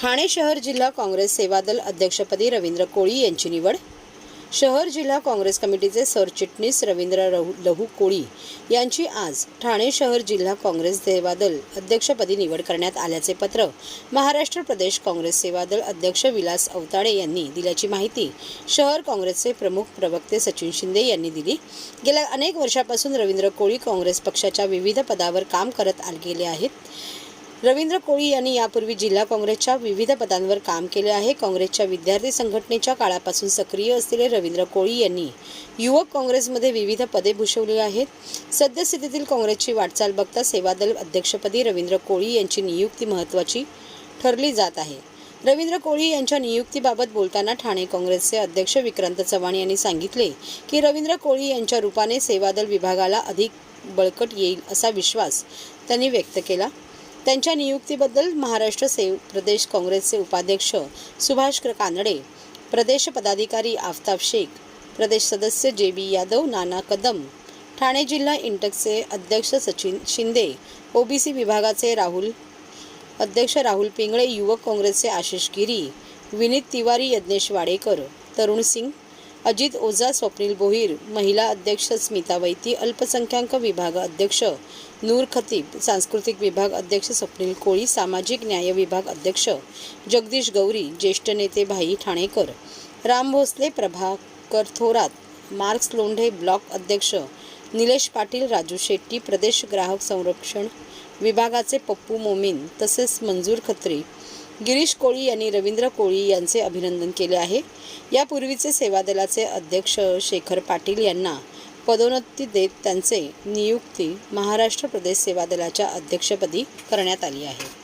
ठाणे शहर जिल्हा काँग्रेस सेवादल अध्यक्षपदी रवींद्र कोळी यांची निवड. शहर जिल्हा काँग्रेस कमिटीचे सरचिटणीस रवींद्र रहू लहू कोळी यांची आज ठाणे शहर जिल्हा काँग्रेस सेवादल अध्यक्षपदी निवड करण्यात आल्याचे पत्र महाराष्ट्र प्रदेश काँग्रेस सेवादल अध्यक्ष विलास अवताडे यांनी दिल्याची माहिती शहर काँग्रेसचे प्रमुख प्रवक्ते सचिन शिंदे यांनी दिली. गेल्या अनेक वर्षापासून रवींद्र कोळी काँग्रेस पक्षाच्या विविध पदावर काम करत गेले आहेत. रवींद्र कोळी यांनी यापूर्वी जिल्हा काँग्रेसच्या विविध पदांवर काम केले आहे. काँग्रेसच्या विद्यार्थी संघटनेच्या काळापासून सक्रिय असलेले रवींद्र कोळी यांनी युवक काँग्रेसमध्ये विविध पदे भूषवली आहेत. सद्यस्थितीतील काँग्रेसची वाटचाल बघता सेवादल अध्यक्षपदी रवींद्र कोळी यांची नियुक्ती महत्त्वाची ठरली जात आहे. रवींद्र कोळी यांच्या नियुक्तीबाबत बोलताना ठाणे काँग्रेसचे अध्यक्ष विक्रांत चव्हाण यांनी सांगितले की रवींद्र कोळी यांच्या रूपाने सेवादल विभागाला अधिक बळकट येईल असा विश्वास त्यांनी व्यक्त केला. त्यांच्या नियुक्तीबद्दल महाराष्ट्र सेव प्रदेश काँग्रेसचे उपाध्यक्ष सुभाष कानडे प्रदेश पदाधिकारी आफताब शेख प्रदेश सदस्य जे बी यादव नाना कदम ठाणे जिल्हा इंटकचे अध्यक्ष सचिन शिंदे ओबीसी विभागाचे राहुल अध्यक्ष राहुल पिंगळे युवक काँग्रेसचे आशिष गिरी विनीत तिवारी यज्ञेश वाडेकर तरुण सिंग अजित ओझा स्वप्नील बोहीर महिला अध्यक्ष स्मिता वैती अल्पसंख्याक विभाग अध्यक्ष नूर खतीब सांस्कृतिक विभाग अध्यक्ष स्वप्नील कोळी सामाजिक न्याय विभाग अध्यक्ष जगदीश गौरी ज्येष्ठ नेते भाई ठाणेकर राम भोसले प्रभाकर थोरात मार्क्स लोंढे ब्लॉक अध्यक्ष निलेश पाटील राजू शेट्टी प्रदेश ग्राहक संरक्षण विभागाचे पप्पू मोमीन तसेच मंजूर खत्री गिरीश कोळी यांनी रवींद्र कोळी यांचे अभिनंदन केले आहे. यापूर्वीचे सेवादलाचे अध्यक्ष शेखर पाटील यांना पदोन्नती देत त्यांचे नियुक्ती महाराष्ट्र प्रदेश सेवादलाच्या अध्यक्षपदी करण्यात आली आहे.